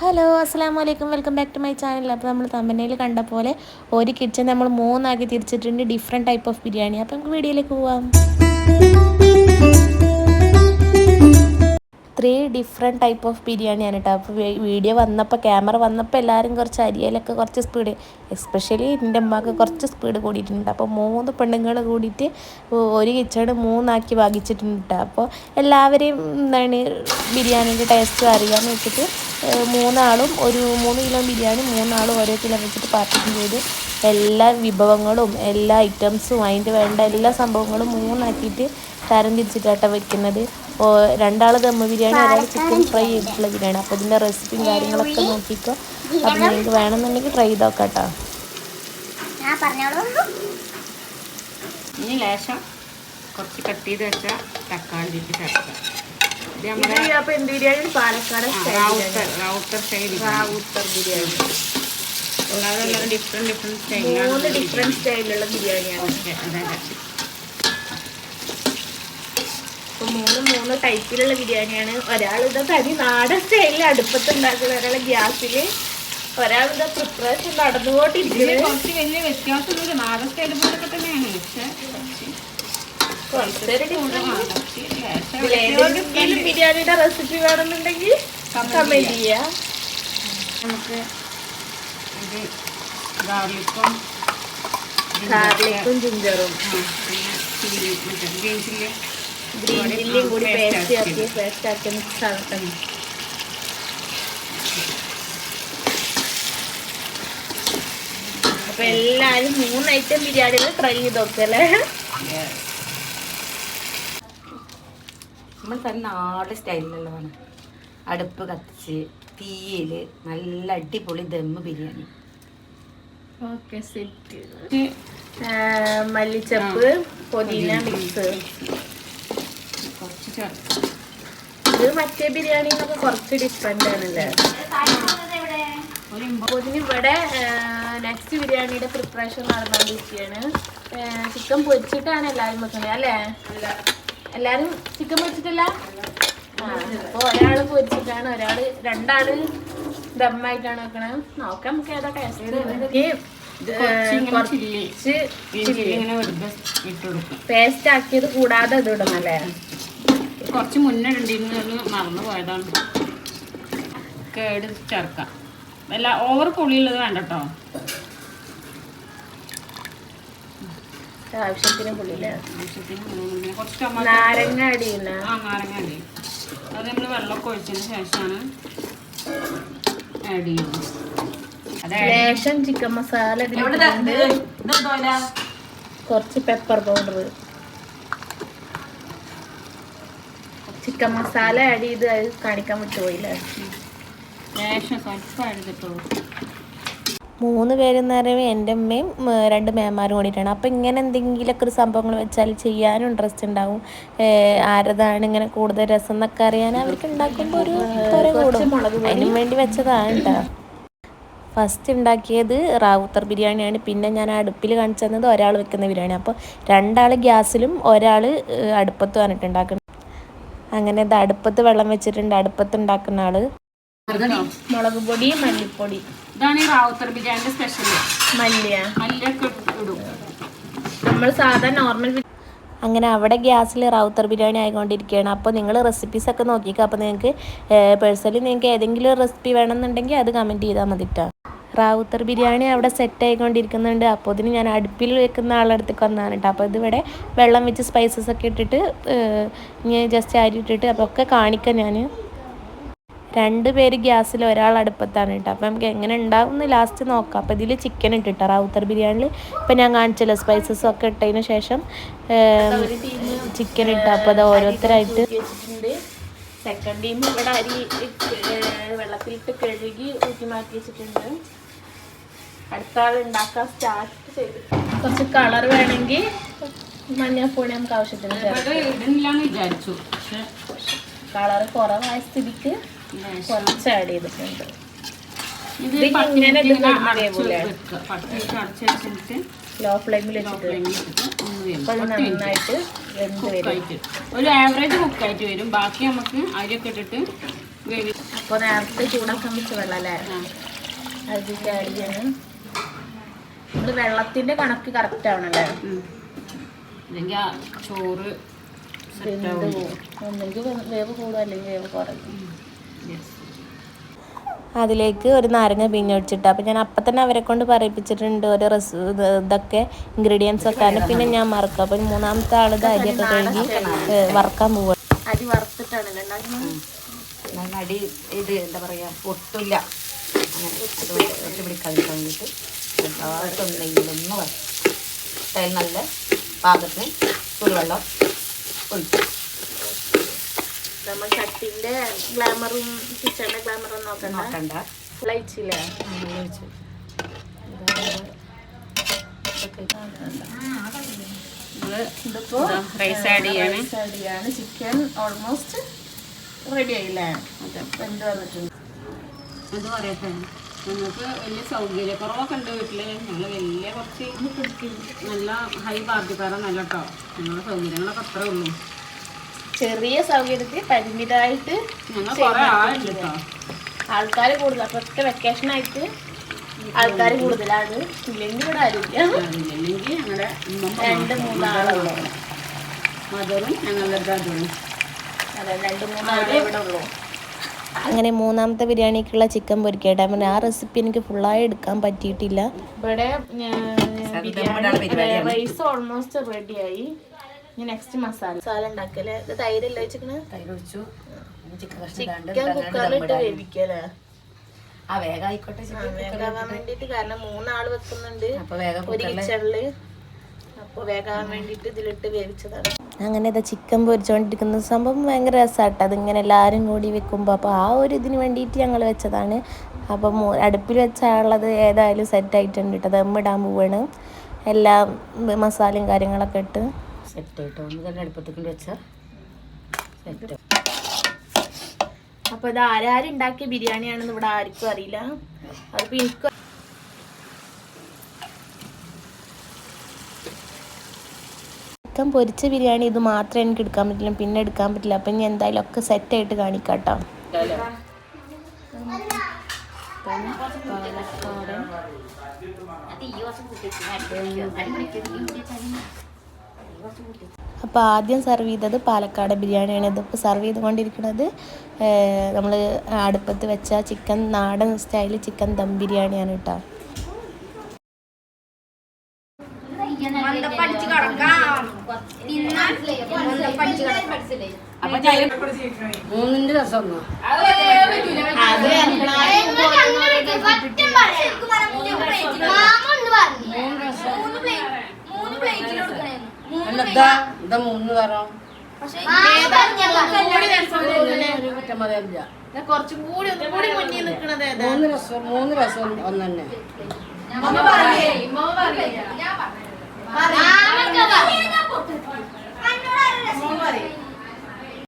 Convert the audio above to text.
Hello അസ്സാം വലൈക്കും welcome back to my channel. അപ്പോൾ നമ്മൾ തമ്പനയിൽ കണ്ട പോലെ ഒരു കിച്ചൺ നമ്മൾ മൂന്നാക്കി തിരിച്ചിട്ടുണ്ട്. Different type of biryani. അപ്പോൾ നമുക്ക് വീഡിയോയിലേക്ക് പോവാം. ത്രീ ഡിഫറെന്റ് ടൈപ്പ് ഓഫ് ബിരിയാണിയാണ് കേട്ടോ അപ്പോൾ വീഡിയോ വന്നപ്പോൾ ക്യാമറ വന്നപ്പോൾ എല്ലാവരും കുറച്ച് അരിയലൊക്കെ കുറച്ച് സ്പീഡ് എസ്പെഷ്യലി എന്റെ അമ്മയ്ക്ക് കുറച്ച് സ്പീഡ് കൂടിയിട്ടുണ്ട്. അപ്പോൾ മൂന്ന് പെണ്ണുങ്ങൾ കൂടിയിട്ട് ഒരു കിച്ചണ് മൂന്നാക്കി ഭാഗിച്ചിട്ടുണ്ട് കേട്ടോ അപ്പോൾ എല്ലാവരെയും എന്താണ് ബിരിയാണിന്റെ ടേസ്റ്റ് അറിയാമെന്ന് വെച്ചിട്ട് മൂന്നാളും ഒരു മൂന്ന് കിലോ ബിരിയാണി മൂന്നാളും ഓരോ കിലോ വെച്ചിട്ട് പാർട്ടിക്കും ചെയ്ത് എല്ലാ വിഭവങ്ങളും എല്ലാ ഐറ്റംസും അതിന്റെ വേണ്ട എല്ലാ സംഭവങ്ങളും മൂന്നാക്കിയിട്ട് തരം തിരിച്ചിട്ടാണ് വെക്കുന്നത്. രണ്ടാൾ ദമ്മ ബിരിയാണി ഒരാൾ ചിക്കൻ ഫ്രൈ ചെയ്തിട്ടുള്ള ബിരിയാണി. അപ്പോൾ ഇതിന്റെ റെസിപ്പിയും കാര്യങ്ങളൊക്കെ നോക്കിക്കോ. അപ്പം നിങ്ങൾക്ക് വേണമെന്നുണ്ടെങ്കിൽ ട്രൈ ചെയ്ത് നോക്കാം കേട്ടോ ഇനി ലേശം കുറച്ച് കട്ട് ചെയ്ത് വെച്ച തക്കാളി ഇട്ട് ചേർക്കുക. ഇത് നമ്മുടെ അപ്പോൾ എന്ത് ബിരിയാണി? പാലക്കാട് റൗട്ടർ റൗട്ടർ സ്റ്റൈൽ ബിരിയാണി. അല്ലാതെ ഡിഫറെന്റ് ഡിഫറെന്റ് സ്റ്റൈലാണ് ഡിഫറെന്റ് സ്റ്റൈലിലുള്ള ബിരിയാണിയാണ്. അപ്പോൾ മൂന്ന് മൂന്ന് ടൈപ്പിലുള്ള ബിരിയാണിയാണ്. ഒരാളിത് തനി നാടൻ സ്റ്റൈലിൽ അടുപ്പത്ത് ഉണ്ടാക്കുന്ന ഒരാൾ ഗ്യാസിൽ ഒരാളിത് പ്രിപ്പറേഷൻ നടന്നുകൊണ്ടിരിക്കുന്നത്. കുറച്ച് വലിയ വ്യത്യാസമൊന്നുമില്ല നാടൻ സ്റ്റൈൽ പോലൊക്കെ തന്നെയാണ്. പക്ഷേ ബിരിയാണിയുടെ റെസിപ്പി വേണമെന്നുണ്ടെങ്കിൽ കമന്റ് ചെയ്യാം. നമുക്ക് ഇത് ഗാർലിക്കും ഗാർലിക്കും ജിഞ്ചറും ഗ്രീൻ ചില്ലി. ഗ്രീൻ ചില്ലിയും കൂടി പേസ്റ്റ് ആക്കി പേസ്റ്റ് ആക്കി മിക്സ് ആക്കട്ടെ അപ്പൊ എല്ലാരും മൂന്ന് ഐറ്റം ബിരിയാണികൾ ട്രൈ ചെയ്ത് നോക്കല്ലേ? നമ്മൾ തന്നെ നാട് സ്റ്റൈലിലുള്ളതാണ്. അടുപ്പ് കത്തിച്ച് തീയിൽ നല്ല അടിപൊളി ദമ്മ് ബിരിയാണി. ഓക്കെ സെറ്റ് മല്ലിച്ചപ്പ് പുതിന മിക്സ് ഇത് മറ്റേ ബിരിയാണി എന്നൊക്കെ കുറച്ച് ഡിഫറെന്റ് ആണല്ലേ? ഇവിടെ നെക്സ്റ്റ് ബിരിയാണിയുടെ പ്രിപ്പറേഷൻ നടന്നുകൊണ്ടിരിക്കുകയാണ് ചിക്കൻ പൊരിച്ചിട്ടാണ് എല്ലാവരും വെക്കുന്നത് അല്ലേ? എല്ലാരും ചിക്കൻ പൊരിച്ചിട്ടില്ല? അപ്പോൾ ഒരാൾ പൊരിച്ചിട്ടാണ് ഒരാൾ രണ്ടാൾ ദമ്മായിട്ടാണ് വെക്കണത് നോക്കാം നമുക്ക് ഏതാ ടേസ്റ്റ് പേസ്റ്റ് ആക്കിയത് കൂടാതെ ഇത് ഇടണം അല്ലേ? കുറച്ച് മുന്നേ ഇടണ്ടിരുന്നു മറന്നു പോയതാണ്. കേട് ചേർക്കാം. അല്ല ഓവർ പുളിയുള്ളത് വേണ്ട കേട്ടോ ആവശ്യത്തിന് പുള്ളിയില്ലേ കുറച്ച് ടൊമാറ്റോ നാരങ്ങ അടിയുന്ന ആ നാരങ്ങ അത് നമ്മൾ വെള്ളമൊക്കെ ഒഴിച്ചതിന് ശേഷമാണ് ആഡ് ചെയ്യുന്നത്. ലേശം ചിക്കൻ മസാല കുറച്ച് pepper powder chicken masala add ചെയ്ത് അത് കാണിക്കാൻ വിട്ടുപോയില്ലേ. ലേശം സ്വല്പം ആഡ് ചെയ്തിട്ടുള്ളൂ മൂന്ന് പേരെന്ന് പറയുമ്പോൾ എന്റെ അമ്മയും രണ്ട് മേമാരും കൂടിയിട്ടാണ്. അപ്പോൾ ഇങ്ങനെ എന്തെങ്കിലുമൊക്കെ ഒരു സംഭവങ്ങൾ വെച്ചാൽ ചെയ്യാനും ഇൻട്രസ്റ്റ് ഉണ്ടാവും. ആരതാണ് ഇങ്ങനെ കൂടുതൽ രസം എന്നൊക്കെ അറിയാൻ അവർക്ക് ഉണ്ടാക്കുമ്പോൾ ഒരു കുറേ കൂടും. അതിനും വേണ്ടി വെച്ചതാണ് കേട്ടോ ഫസ്റ്റ് ഉണ്ടാക്കിയത് റാവുത്തർ ബിരിയാണിയാണ്. പിന്നെ ഞാൻ അടുപ്പിൽ കാണിച്ചു തന്നത് ഒരാൾ വെക്കുന്ന ബിരിയാണി അപ്പോൾ രണ്ടാൾ ഗ്യാസിലും ഒരാൾ അടുപ്പത്തും പറഞ്ഞിട്ട് ഉണ്ടാക്കുന്നത്. അങ്ങനെ ഇത് അടുപ്പത്ത് വെള്ളം വെച്ചിട്ടുണ്ട്. അടുപ്പത്ത് ഉണ്ടാക്കുന്ന ആൾ. മുളക് പൊടി മല്ലിപ്പൊടി. ഇതാണ് ഈ റാവുത്തർ ബിരിയാണിന്റെ സ്പെഷ്യൽ മല്ലിയ. മല്ലിയൊക്കെ ഇടും. നമ്മൾ സാധാ നോർമൽ അങ്ങനെ അവിടെ ഗ്യാസിൽ റൗത്തർ ബിരിയാണി ആയിക്കൊണ്ടിരിക്കുകയാണ്. അപ്പോൾ നിങ്ങൾ റെസിപ്പീസ് ഒക്കെ നോക്കിക്കുക അപ്പോൾ നിങ്ങൾക്ക് പേഴ്സണലി നിങ്ങൾക്ക് ഏതെങ്കിലും റെസിപ്പി വേണമെന്നുണ്ടെങ്കിൽ അത് കമന്റ് ചെയ്താൽ മതി കേട്ടോ റാവുത്തർ ബിരിയാണി അവിടെ സെറ്റ് ആയിക്കൊണ്ടിരിക്കുന്നുണ്ട്. അപ്പോൾ ഇതിന് ഞാൻ അടുപ്പിൽ വെക്കുന്ന ആളടുത്തേക്ക് വന്നതാണ് കേട്ടോ. അപ്പോൾ ഇതിവിടെ വെള്ളം വെച്ച് സ്പൈസസ് ഒക്കെ ഇട്ടിട്ട് ഇനി ജസ്റ്റ് അരി ഇട്ടിട്ട് അപ്പോൾ ഒക്കെ കാണിക്കാം ഞാൻ രണ്ട് പേര് ഗ്യാസിൽ ഒരാൾ അടുപ്പത്താണ് കേട്ടോ. അപ്പം നമുക്ക് എങ്ങനെ ഉണ്ടാവും ലാസ്റ്റ് നോക്കാം. അപ്പോൾ ഇതിൽ ചിക്കൻ ഇട്ടിട്ടോ റാവുത്തർ ബിരിയാണിയിൽ ഇപ്പം ഞാൻ കാണിച്ചല്ലോ സ്പൈസസ് ഒക്കെ ഇട്ടതിന് ശേഷം ചിക്കൻ ഇട്ട. അപ്പോൾ അത് ഓരോരുത്തരായിട്ട്. സെക്കൻഡ് ടീം ഇവിടെ അരി വെള്ളത്തിലിട്ട് കഴുകി ഊറ്റി മാറ്റി വെച്ചിട്ടുണ്ട്. അടുത്ത ആൾ ഉണ്ടാക്കാൻ സ്റ്റാർട്ട് ചെയ്തു കുറച്ച് കളർ വേണമെങ്കിൽ മഞ്ഞപ്പൊടി നമുക്ക് ആവശ്യത്തിന് ഇടുന്നില്ലാന്ന് വിചാരിച്ചു. പക്ഷെ കളർ കുറവായ സ്ഥിതിക്ക് കുറച്ച് ആഡ് ചെയ്തിട്ടുണ്ട്. ഇത് ഇങ്ങനെ ലോ ഫ്ലെയിമിൽ നന്നായിട്ട് വെന്ത് വരും. ഒരു ആവറേജ് കുക്കായിട്ട് വരും. ബാക്കി നമുക്ക് അരിയൊക്കെ ഇട്ടിട്ട് വേവി അപ്പോൾ നേരത്തെ ചൂടാക്കാൻ വെച്ച വെള്ളം അല്ലേ അത് കാടിയാണ് നമ്മൾ വെള്ളത്തിന്റെ കണക്ക് കറക്റ്റ് ആവണല്ലേ? അല്ലെങ്കിൽ ചോറ്. ഒന്നെങ്കിൽ വേവ് കൂടും അല്ലെങ്കിൽ വേവ് കുറയും. അതിലേക്ക് ഒരു നാരങ്ങ പിഞ്ഞൊടിച്ചിട്ട് അപ്പം ഞാൻ അപ്പം തന്നെ അവരെ കൊണ്ട് പറയിപ്പിച്ചിട്ടുണ്ട് ഒരു റെസ് ഇതൊക്കെ ഇൻഗ്രീഡിയൻസ് ഒക്കെ ആണ് പിന്നെ ഞാൻ മറക്കും. അപ്പം മൂന്നാമത്തെ ആൾ ഇത് അരിയൊക്കെ കഴുകി വറക്കാൻ പോവുക അരി വറുത്തിട്ടാണ് അടി ഇത് എന്താ പറയുക ഒട്ടില്ല അങ്ങനെ അത് ഒട്ടി പിടിക്കാതിരിക്കാൻ വേണ്ടിയിട്ട് ചെറുതായിട്ടൊന്നെങ്കിലും ഒന്ന് വരും നല്ല പാകത്തിന് ചൂടുവെള്ളം ഒഴിച്ചു നമ്മൾ ഗ്ലാമറും ഗ്ലാമറും നോക്കണ്ട. റൈസ് ആഡ് ചെയ്യാണ്. ചിക്കൻ ഓൾമോസ്റ്റ് റെഡി ആയില്ലേ? വെന്ത് വന്നിട്ടുണ്ട് എന്ത് പറയട്ടെ ഞങ്ങൾക്ക് വലിയ സൗകര്യക്കുറവൊക്കെ ഉണ്ട് വീട്ടിൽ. ഞങ്ങൾ വലിയ കുറച്ച് നല്ല ഹൈ പാർട്ടിക്കാരൊന്നല്ല കേട്ടോ ഞങ്ങളുടെ സൗകര്യങ്ങളൊക്കെ അത്രേ ഉള്ളൂ. ചെറിയ സൗകര്യത്തിൽ പരിമിതമായിട്ട് ഞങ്ങൾ കുറെ ആളുണ്ട് കേട്ടോ ആൾക്കാർ കൂടുതൽ. അപ്പൊ ഒക്കെ വെക്കേഷൻ ആയിട്ട് ആൾക്കാർ കൂടുതലാണ്. ഇല്ലെങ്കിൽ ഇവിടെ ആരുമില്ല. ഇല്ലെങ്കിൽ ഞങ്ങളുടെ രണ്ട് മൂന്നാളുള്ളൂ മദറും ഞങ്ങളുടെ അതെ രണ്ട് മൂന്നാളെ ഇവിടെ ഉള്ളൂ അങ്ങനെ മൂന്നാമത്തെ ബിരിയാണിക്കുള്ള ചിക്കൻ പൊരിക്കട്ടെ. പിന്നെ ആ റെസിപ്പി എനിക്ക് ഫുള്ളായി എടുക്കാൻ പറ്റിയിട്ടില്ല. ഇവിടെ റൈസ് ഓൾമോസ്റ്റ് റെഡിയായി ഇനി നെക്സ്റ്റ് മസാല. മസാല ഉണ്ടാക്കൽ. ഇത് തൈരല്ല വെച്ചിക്കണേ? തൈര് വെച്ചു ചിക്കൻ കുക്കറിലിട്ട് വേവിക്കല്ലേ ആ വേഗം ആയിക്കോട്ടെ വേഗം വേണ്ടിട്ട് കാരണം മൂന്നാൾ വെക്കുന്നുണ്ട്. ഒരു കിച്ചണിൽ അപ്പോൾ വേഗാൻ വേണ്ടിട്ട് ഇതിലിട്ട് വേവിച്ചതാണ്. അങ്ങനെ ഇതാ ചിക്കൻ പൊരിച്ചോണ്ടിരിക്കുന്ന സംഭവം ഭയങ്കര രസമാട്ടോ അതിങ്ങനെ എല്ലാവരും കൂടി വെക്കുമ്പോൾ അപ്പോൾ ആ ഒരു ഇതിന് വേണ്ടിയിട്ട് ഞങ്ങൾ വെച്ചതാണ്. അപ്പം അടുപ്പിൽ വെച്ചാളുള്ളത് ഏതായാലും സെറ്റ് ആയിട്ടുണ്ട് കേട്ടോ. ദമ്മിടാൻ പോവാണ്. എല്ലാ മസാലയും കാര്യങ്ങളൊക്കെ ഇട്ട്. സെറ്റ് ആയിട്ടോ? ഒന്ന് തന്നെ അടുപ്പത്തേക്ക് വെച്ചാൽ സെറ്റ് അപ്പോൾ ഇത് ആരാരുണ്ടാക്കിയ ബിരിയാണിയാണെന്ന് ഇവിടെ ആർക്കും അറിയില്ല. അതിപ്പോൾ എനിക്ക് ചിക്കൻ പൊരിച്ച ബിരിയാണി ഇത് മാത്രമേ എനിക്ക് എടുക്കാൻ പറ്റില്ല പിന്നെ എടുക്കാൻ പറ്റില്ല. അപ്പം ഞാൻ എന്തായാലും ഒക്കെ സെറ്റായിട്ട് കാണിക്കാം കേട്ടോ അപ്പോൾ ആദ്യം സെർവ് ചെയ്തത് പാലക്കാട് ബിരിയാണിയാണ്. ഇതിപ്പോൾ സെർവ് ചെയ്തുകൊണ്ടിരിക്കുന്നത് നമ്മൾ അടുപ്പത്ത് വെച്ച ചിക്കൻ നാടൻ സ്റ്റൈൽ ചിക്കൻ ദം ബിരിയാണിയാണ് കേട്ടോ അപ്പൊ ഞാൻ മൂന്നിന്റെ രസം ഒന്നും മൂന്ന് തരം ഒരു കുറ്റം പറയാനില്ല. കുറച്ചും കൂടി ഒന്നും കൂടി മുന്നിൽ നിൽക്കണത് ഏതാ? മൂന്ന് രസം മൂന്ന് രസം ഒന്ന് തന്നെ ആ